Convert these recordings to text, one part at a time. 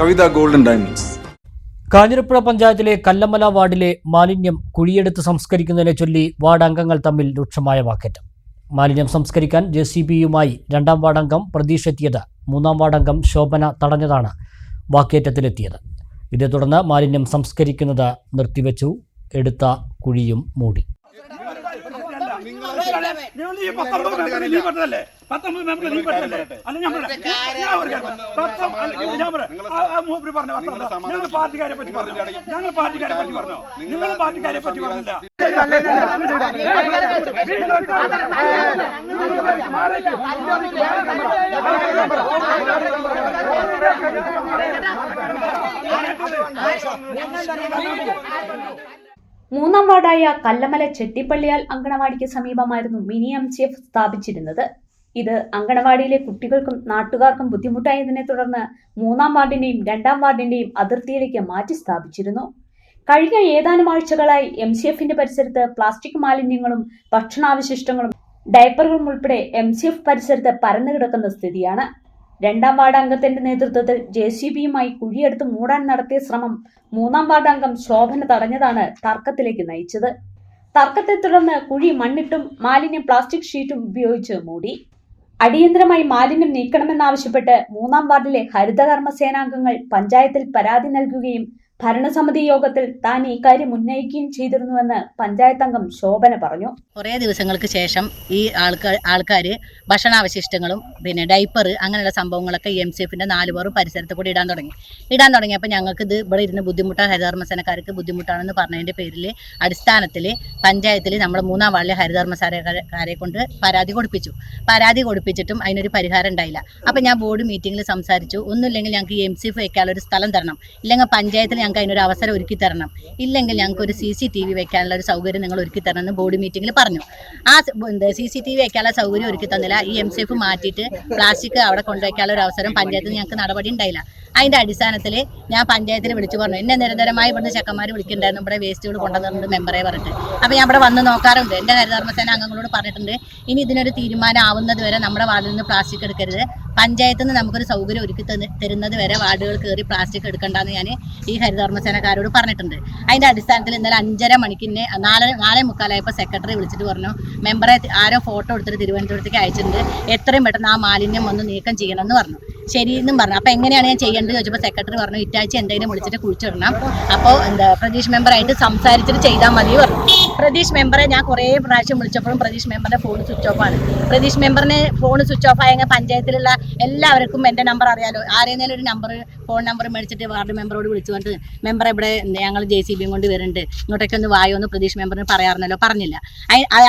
കവിത golden diamonds. Kanjirappuzha പഞ്ചായത്തിലെ കല്ലമ്മല വാർഡിലെ മാലിന്യം കുഴിയെടുത്ത് സംസ്കരിക്കുന്നതിനെ ചൊല്ലി വാർഡ് അംഗങ്ങൾ തമ്മിൽ രൂക്ഷമായ വാക്കേറ്റം. മാലിന്യം സംസ്കരിക്കാൻ ജെ സി ബിയുമായി രണ്ടാം വാർഡംഗം പ്രതീക്ഷ എത്തിയത് മൂന്നാം വാർഡംഗം ശോഭന തടഞ്ഞതാണ് വാക്കേറ്റത്തിലെത്തിയത്. ഇതേ തുടർന്ന് മാലിന്യം സംസ്കരിക്കുന്നത് നിർത്തിവെച്ചു എടുത്ത കുഴിയും മൂടി. പത്തൊമ്പത് മെമ്പർ ലീവ് പെട്ടതല്ലേ പത്തൊമ്പത് മെമ്പർ ലീവ് പെട്ടതല്ലേ അല്ല ഞാൻ മൂപ്പര് പറഞ്ഞ. ഞങ്ങൾ പാർട്ടിക്കാരെ പറ്റി പറഞ്ഞു? ഞങ്ങൾ പാർട്ടിക്കാരെ പറ്റി പറഞ്ഞു? നിങ്ങൾ പാർട്ടിക്കാരെ പറ്റി പറഞ്ഞില്ല. മൂന്നാം വാർഡായ കല്ലമല ചെട്ടിപ്പള്ളിയാൽ അങ്കണവാടിക്ക് സമീപമായിരുന്നു മിനി എം സി എഫ് സ്ഥാപിച്ചിരുന്നത്. ഇത് അങ്കണവാടിയിലെ കുട്ടികൾക്കും നാട്ടുകാർക്കും ബുദ്ധിമുട്ടായതിനെ തുടർന്ന് മൂന്നാം വാർഡിന്റെയും രണ്ടാം വാർഡിന്റെയും അതിർത്തിയിലേക്ക് മാറ്റി സ്ഥാപിച്ചിരുന്നു. കഴിഞ്ഞ ഏതാനും ആഴ്ചകളായി എം സി എഫിന്റെ പരിസരത്ത് പ്ലാസ്റ്റിക് മാലിന്യങ്ങളും ഭക്ഷണാവശിഷ്ടങ്ങളും ഡയപ്പറുകളും ഉൾപ്പെടെ എം സി എഫ് പരിസരത്ത് പരന്നു കിടക്കുന്ന സ്ഥിതിയാണ്. രണ്ടാം വാർഡ് അംഗത്തിന്റെ നേതൃത്വത്തിൽ ജെ സി ബിയുമായി കുഴിയെടുത്ത് മൂടാൻ നടത്തിയ ശ്രമം മൂന്നാം വാർഡ് അംഗം ശോഭന തടഞ്ഞതാണ് തർക്കത്തിലേക്ക് നയിച്ചത്. തർക്കത്തെ തുടർന്ന് കുഴി മണ്ണിട്ടും മാലിന്യം പ്ലാസ്റ്റിക് ഷീറ്റും ഉപയോഗിച്ച് മൂടി. അടിയന്തരമായി മാലിന്യം നീക്കണമെന്നാവശ്യപ്പെട്ട് മൂന്നാം വാർഡിലെ ഹരിതകർമ്മ സേനാംഗങ്ങൾ പഞ്ചായത്തിൽ പരാതി നൽകുകയും ഭരണസമിതി യോഗത്തിൽ താൻ ഇക്കാര്യം ഉന്നയിക്കുകയും ചെയ്തിരുന്നുവെന്ന് പഞ്ചായത്ത് അംഗം ശോഭന പറഞ്ഞു. കുറേ ദിവസങ്ങൾക്ക് ശേഷം ഈ ആൾക്കാർ ആൾക്കാർ ഭക്ഷണാവശിഷ്ടങ്ങളും പിന്നെ ഡൈപ്പർ അങ്ങനെയുള്ള സംഭവങ്ങളൊക്കെ എം സി എഫിന്റെ നാല് പേറും പരിസരത്ത് കൂടി ഇടാൻ തുടങ്ങി. ഇടാൻ തുടങ്ങിയപ്പോൾ ഞങ്ങൾക്ക് ഇത് ഇവിടെ ഇരുന്ന് ബുദ്ധിമുട്ടാണ്. ഹരിതകർമ്മസേനക്കാർക്ക് ബുദ്ധിമുട്ടാണെന്ന് പറഞ്ഞതിന്റെ പേരിൽ അടിസ്ഥാനത്തിൽ പഞ്ചായത്തിൽ നമ്മൾ മൂന്നാം വാർഡിലെ ഹരിതകർമ്മസേനക്കാരെ കൊണ്ട് പരാതി കൊടുപ്പിച്ചു. പരാതി കൊടുപ്പിച്ചിട്ടും അതിനൊരു പരിഹാരം ഉണ്ടായില്ല. അപ്പോൾ ഞാൻ ബോർഡ് മീറ്റിങ്ങിൽ സംസാരിച്ചു. ഒന്നുമില്ലെങ്കിൽ ഞങ്ങൾക്ക് എം സി എഫ് വയ്ക്കാനുള്ള ഒരു സ്ഥലം തരണം. ഇല്ലെങ്കിൽ പഞ്ചായത്തിൽ ഞങ്ങൾക്ക് അതിനൊരു അവസരം ഒരുക്കി തരണം. ഇല്ലെങ്കിൽ ഞങ്ങൾക്ക് ഒരു സി സി ടി വി വെക്കാനുള്ള ഒരു സൗകര്യം നിങ്ങൾ ഒരുക്കി തരണം എന്ന് ബോർഡ് മീറ്റിംഗിൽ പറഞ്ഞു. ആ സ- സി ടി വി വെക്കാനുള്ള സൗകര്യം ഒരുക്കി തന്നില്ല. ഈ എം സി എഫ് മാറ്റിയിട്ട് പ്ലാസ്റ്റിക് അവിടെ കൊണ്ടുവയ്ക്കാനുള്ള ഒരു അവസരം പഞ്ചായത്തിൽ ഞങ്ങൾക്ക് നടപടി ഉണ്ടായില്ല. അതിന്റെ അടിസ്ഥാനത്തിൽ ഞാൻ പഞ്ചായത്തിൽ വിളിച്ചു പറഞ്ഞു. എന്നെ നിരന്തരമായി ഇവിടുന്ന് ചെക്കന്മാർ വിളിക്കുന്നുണ്ടായിരുന്നു ഇവിടെ വേസ്റ്റുകൾ കൊണ്ടുവന്നിട്ടുണ്ട് മെമ്പറെ പറഞ്ഞിട്ട്. അപ്പോൾ ഞാൻ ഇവിടെ വന്ന് നോക്കാറുണ്ട്. എന്റെ ഹരിതകർമ്മസേന അംഗങ്ങളോട് പറഞ്ഞിട്ടുണ്ട്. ഇനി ഇതിനൊരു തീരുമാനം ആവുന്നത് വരെ നമ്മുടെ വാർഡിൽ നിന്ന് പ്ലാസ്റ്റിക് എടുക്കരുത്. പഞ്ചായത്തിൽ നിന്ന് നമുക്കൊരു സൗകര്യം ഒരുക്കി തരുന്നത് വരെ വാർഡുകൾ കയറി പ്ലാസ്റ്റിക് എടുക്കണ്ടെന്ന് ഞാൻ ഈ ഹരിതകർമ്മസേനക്കാരോട് പറഞ്ഞിട്ടുണ്ട്. അതിന്റെ അടിസ്ഥാനത്തിൽ ഇന്നലെ അഞ്ചര മണിക്ക് നാല് നാലേ മുക്കാലായപ്പോൾ സെക്രട്ടറി വിളിച്ചിട്ട് പറഞ്ഞു മെമ്പറെ ആരോ ഫോട്ടോ എടുത്തിട്ട് തിരുവനന്തപുരത്തേക്ക് അയച്ചിട്ടുണ്ട്. എത്രയും പെട്ടെന്ന് ആ മാലിന്യം ഒന്ന് നീക്കം ചെയ്യണമെന്ന് പറഞ്ഞു. ശരിയെന്നും പറഞ്ഞു. അപ്പോൾ എങ്ങനെയാണ് ഞാൻ ചെയ്യേണ്ടത് ചോദിച്ചപ്പോൾ സെക്രട്ടറി പറഞ്ഞു ഇറ്റാഴ്ച എന്തെങ്കിലും വിളിച്ചിട്ട് കുഴിച്ചിടണം. അപ്പോൾ എന്താ പ്രതീക്ഷ മെമ്പറായിട്ട് സംസാരിച്ചിട്ട് ചെയ്താൽ മതി പറഞ്ഞു. പ്രതീഷ് മെമ്പറെ ഞാൻ കുറേ പ്രാവശ്യം വിളിച്ചപ്പോഴും പ്രതീഷ് മെമ്പറിന്റെ ഫോൺ സ്വിച്ച് ഓഫ് ആണ്. പ്രതീഷ് മെമ്പറിന് ഫോൺ സ്വിച്ച് ഓഫ് ആയെങ്കിൽ പഞ്ചായത്തിലുള്ള എല്ലാവർക്കും എന്റെ നമ്പർ അറിയാലോ. ആരെങ്കിലും ഒരു നമ്പർ ഫോൺ നമ്പർ മേടിച്ചിട്ട് വാർഡ് മെമ്പറോട് വിളിച്ചു കൊണ്ട് മെമ്പർ ഇവിടെ ഞങ്ങൾ ജെ സി ബിയും കൊണ്ട് വരുന്നുണ്ട്. ഇങ്ങോട്ടേക്ക് ഒന്ന് വായോ എന്ന് പ്രതീഷ് മെമ്പറിന് പറയാറുണ്ടല്ലോ. പറഞ്ഞില്ല.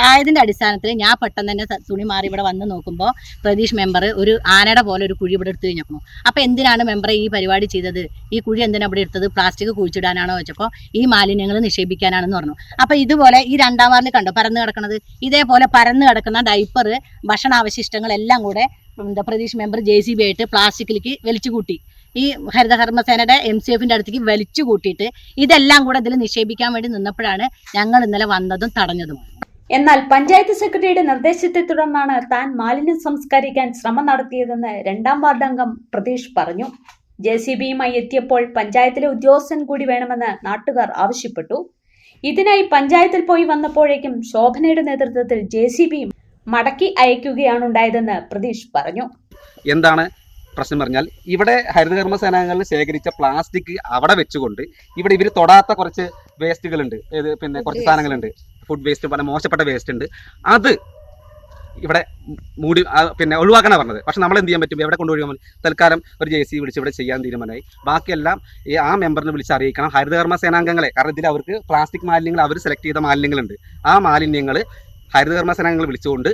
ആയതിന്റെ അടിസ്ഥാനത്തിൽ ഞാൻ പെട്ടെന്ന് തന്നെ തുണി മാറി ഇവിടെ വന്ന് നോക്കുമ്പോൾ പ്രതീഷ് മെമ്പർ ഒരു ആനയുടെ പോലെ ഒരു കുഴി ഇവിടെ എടുത്ത് കഴിഞ്ഞപ്പോൾ അപ്പോൾ എന്തിനാണ് മെമ്പറെ ഈ പരിപാടി ചെയ്തത്? ഈ കുഴി എന്തിനാണ് ഇവിടെ എടുത്തത്? പ്ലാസ്റ്റിക് കുഴിച്ചിടാനാണോ വെച്ചപ്പോൾ ഈ മാലിന്യങ്ങൾ നിക്ഷേപിക്കാനാണെന്ന് പറഞ്ഞു. അപ്പോൾ ഇതുപോലെ ഈ രണ്ടാം വാറിൽ കണ്ടോ? പരന്ന് കിടക്കുന്നത് ഇതേപോലെ പരന്ന് കിടക്കുന്ന ഡൈപ്പർ ഭക്ഷണാവശിഷ്ടങ്ങൾ എല്ലാം കൂടെ എന്താ Pratheesh member J C B ആയിട്ട് പ്ലാസ്റ്റിക്കിലേക്ക് വലിച്ചു കൂട്ടി. ഈ ഹരിതകർമ്മസേനയുടെ എം സി എഫിന്റെ അടുത്തേക്ക് വലിച്ചു കൂട്ടിയിട്ട് ഇതെല്ലാം കൂടെ ഇതിൽ നിക്ഷേപിക്കാൻ വേണ്ടി നിന്നപ്പോഴാണ് ഞങ്ങൾ ഇന്നലെ വന്നതും തടഞ്ഞതും. എന്നാൽ പഞ്ചായത്ത് സെക്രട്ടറിയുടെ നിർദ്ദേശത്തെ തുടർന്നാണ് താൻ മാലിന്യം സംസ്കരിക്കാൻ ശ്രമം നടത്തിയതെന്ന് രണ്ടാം വാർഡ് അംഗം പ്രതീഷ് പറഞ്ഞു. ജെ സി ബിയുമായി എത്തിയപ്പോൾ പഞ്ചായത്തിലെ ഉദ്യോഗസ്ഥൻ കൂടി വേണമെന്ന് നാട്ടുകാർ ആവശ്യപ്പെട്ടു. ഇതിനായി പഞ്ചായത്തിൽ പോയി വന്നപ്പോഴേക്കും ശോഭനയുടെ നേതൃത്വത്തിൽ ജെ സി ബിയും മടക്കി അയക്കുകയാണുണ്ടായതെന്ന് പ്രതീഷ് പറഞ്ഞു. എന്താണ് പ്രശ്നം പറഞ്ഞാൽ ഇവിടെ ഹരിതകർമ്മ സേനാംഗങ്ങളിൽ ശേഖരിച്ച പ്ലാസ്റ്റിക് അവിടെ വെച്ചുകൊണ്ട് ഇവിടെ ഇവർ തൊടാത്ത കുറച്ച് വേസ്റ്റുകളുണ്ട്. പിന്നെ കുറച്ച് സാധനങ്ങളുണ്ട്. ഫുഡ് വേസ്റ്റ് പല മോശപ്പെട്ട വേസ്റ്റ് ഉണ്ട്. അത് ഇവിടെ മൂടി പിന്നെ ഒഴിവാക്കാനാണ് പറഞ്ഞത്. പക്ഷെ നമ്മൾ എന്ത് ചെയ്യാൻ പറ്റും? എവിടെ പറ്റും? തൽക്കാലം ഒരു ജെ സി വിളിച്ച് ഇവിടെ ചെയ്യാൻ തീരുമാനമായി. ബാക്കിയെല്ലാം ഈ ആ മെമ്പറിനെ വിളിച്ച് അറിയിക്കണം. ഹരിതകർമ്മ സേനാംഗങ്ങളെ. കാരണം ഇതിൽ അവർക്ക് പ്ലാസ്റ്റിക് മാലിന്യങ്ങൾ അവർ സെലക്ട് ചെയ്ത മാലിന്യങ്ങളുണ്ട്. ആ മാലിന്യങ്ങൾ ഹരിതകർമ്മ സേനാംഗങ്ങൾ വിളിച്ചുകൊണ്ട്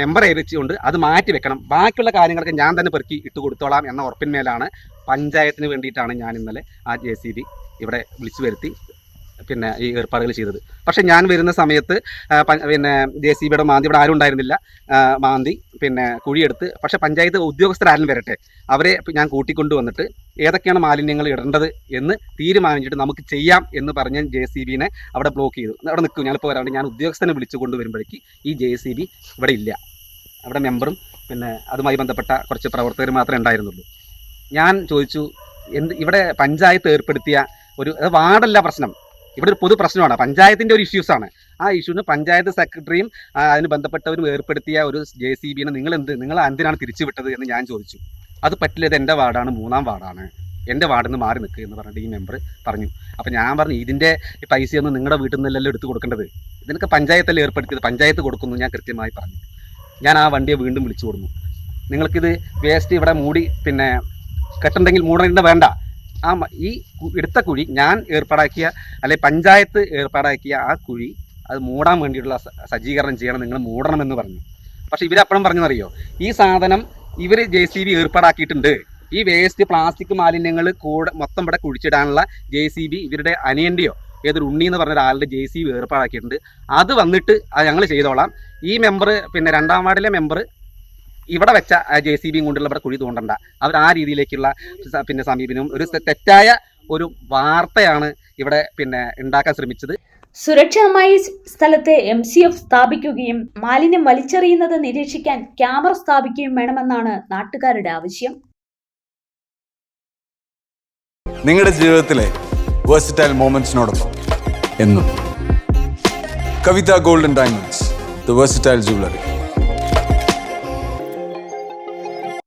മെമ്പർ ഏൽപ്പിച്ചുകൊണ്ട് അത് മാറ്റി വെക്കണം. ബാക്കിയുള്ള കാര്യങ്ങളൊക്കെ ഞാൻ തന്നെ പെറുക്കി ഇട്ട് കൊടുത്തോളാം എന്ന ഉറപ്പിന്മേലാണ് പഞ്ചായത്തിന് വേണ്ടിയിട്ടാണ് ഞാൻ ഇന്നലെ ആ ജെ ഇവിടെ വിളിച്ചു വരുത്തി പിന്നെ ഈ ഏർപ്പാടുകൾ ചെയ്തത്. പക്ഷേ ഞാൻ വരുന്ന സമയത്ത് പിന്നെ ജെ സി ബിയുടെ മാന്തി ഇവിടെ ആരും ഉണ്ടായിരുന്നില്ല. മാന്തി പിന്നെ കുഴിയെടുത്ത് പക്ഷേ പഞ്ചായത്ത് ഉദ്യോഗസ്ഥരാരും വരട്ടെ. അവരെ ഞാൻ കൂട്ടിക്കൊണ്ടു വന്നിട്ട് ഏതൊക്കെയാണ് മാലിന്യങ്ങൾ ഇടേണ്ടത് എന്ന് തീരുമാനിച്ചിട്ട് നമുക്ക് ചെയ്യാം എന്ന് പറഞ്ഞ് ജെ സി ബിനെ അവിടെ ബ്ലോക്ക് ചെയ്തു. അവിടെ നിൽക്കും ഞാനിപ്പോൾ വരാണ്ട് ഞാൻ ഉദ്യോഗസ്ഥനെ വിളിച്ചു കൊണ്ടുവരുമ്പോഴേക്ക് ഈ ജെ സി ബി ഇവിടെ ഇല്ല. അവിടെ മെമ്പറും പിന്നെ അതുമായി ബന്ധപ്പെട്ട കുറച്ച് പ്രവർത്തകർ മാത്രമേ ഉണ്ടായിരുന്നുള്ളൂ. ഞാൻ ചോദിച്ചു എന്ത് ഇവിടെ പഞ്ചായത്ത് ഏർപ്പെടുത്തിയ ഒരു വാർഡല്ല പ്രശ്നം. ഇവിടെ ഒരു പൊതു പ്രശ്നമാണ്. പഞ്ചായത്തിന്റെ ഒരു ഇഷ്യൂസ് ആണ്. ആ ഇഷ്യൂന് പഞ്ചായത്ത് സെക്രട്ടറിയും അതിന് ബന്ധപ്പെട്ടവരും ഏർപ്പെടുത്തിയ ഒരു ജെ സി ബിനെ നിങ്ങൾ എന്ത് നിങ്ങൾ എന്തിനാണ് തിരിച്ചുവിട്ടത് എന്ന് ഞാൻ ചോദിച്ചു. അത് പറ്റില്ല ഇത് എന്റെ വാർഡാണ് മൂന്നാം വാർഡാണ്. എന്റെ വാർഡിൽ നിന്ന് മാറി നിൽക്കുക എന്ന് പറഞ്ഞിട്ട് ഈ മെമ്പർ പറഞ്ഞു. അപ്പോൾ ഞാൻ പറഞ്ഞു ഇതിന്റെ പൈസയൊന്നും നിങ്ങളുടെ വീട്ടിൽ നിന്നല്ലല്ലോ എടുത്ത് കൊടുക്കേണ്ടത്. ഇതിനൊക്കെ പഞ്ചായത്തല്ലേ ഏർപ്പെടുത്തിയത്? പഞ്ചായത്ത് കൊടുക്കുന്നു ഞാൻ കൃത്യമായി പറഞ്ഞു. ഞാൻ ആ വണ്ടിയെ വീണ്ടും വിളിച്ചു കൊടുക്കുന്നു നിങ്ങൾക്കിത് വേസ്റ്റ് ഇവിടെ മൂടി പിന്നെ കെട്ടുണ്ടെങ്കിൽ മൂടേണ്ട വേണ്ട. ആ ഈ എടുത്ത കുഴി ഞാൻ ഏർപ്പാടാക്കിയ അല്ലെ പഞ്ചായത്ത് ഏർപ്പാടാക്കിയ ആ കുഴി അത് മൂടാൻ വേണ്ടിയിട്ടുള്ള സജ്ജീകരണം ചെയ്യണം നിങ്ങൾ മൂടണമെന്ന് പറഞ്ഞു. പക്ഷെ ഇവരപ്പോഴും പറഞ്ഞതറിയോ? ഈ സാധനം ഇവർ ജെ സി ബി ഏർപ്പാടാക്കിയിട്ടുണ്ട്. ഈ വേസ്റ്റ് പ്ലാസ്റ്റിക് മാലിന്യങ്ങൾ കൂടെ മൊത്തം ഇവിടെ കുഴിച്ചിടാനുള്ള ജെ സി ബി ഇവരുടെ അനിയന്റെയോ ഏതൊരു ഉണ്ണി എന്ന് പറഞ്ഞ ഒരാളുടെ ജെ സി ബി ഏർപ്പാടാക്കിയിട്ടുണ്ട്. അത് വന്നിട്ട് അത് ഞങ്ങൾ ചെയ്തോളാം. ഈ മെമ്പർ പിന്നെ രണ്ടാം വാർഡിലെ മെമ്പർ ഇവിടെ വെച്ച ജെ സി ബിയും കൊണ്ടുള്ള ഇവിടെ കുഴി തോണ്ടണ്ട. അവർ ആ രീതിയിലേക്കുള്ള പിന്നെ സമീപനവും ഒരു തെറ്റായ ഒരു വാർത്തയാണ് ഇവിടെ പിന്നെ ഉണ്ടാക്കാൻ ശ്രമിച്ചത്. സുരക്ഷിതമായി സ്ഥലത്ത് എം സി എഫ് സ്ഥാപിക്കുകയും മാലിന്യം വലിച്ചെറിയുന്നത് നിരീക്ഷിക്കാൻ ക്യാമറ സ്ഥാപിക്കുകയും വേണമെന്നാണ് നാട്ടുകാരുടെ ആവശ്യം. നിങ്ങളുടെ ജീവിതത്തിലെ വേഴ്സിറ്റൈൽ മോമെന്റ്സിനോടൊപ്പം എന്നും. Kavitha golden diamonds the versatile jewellery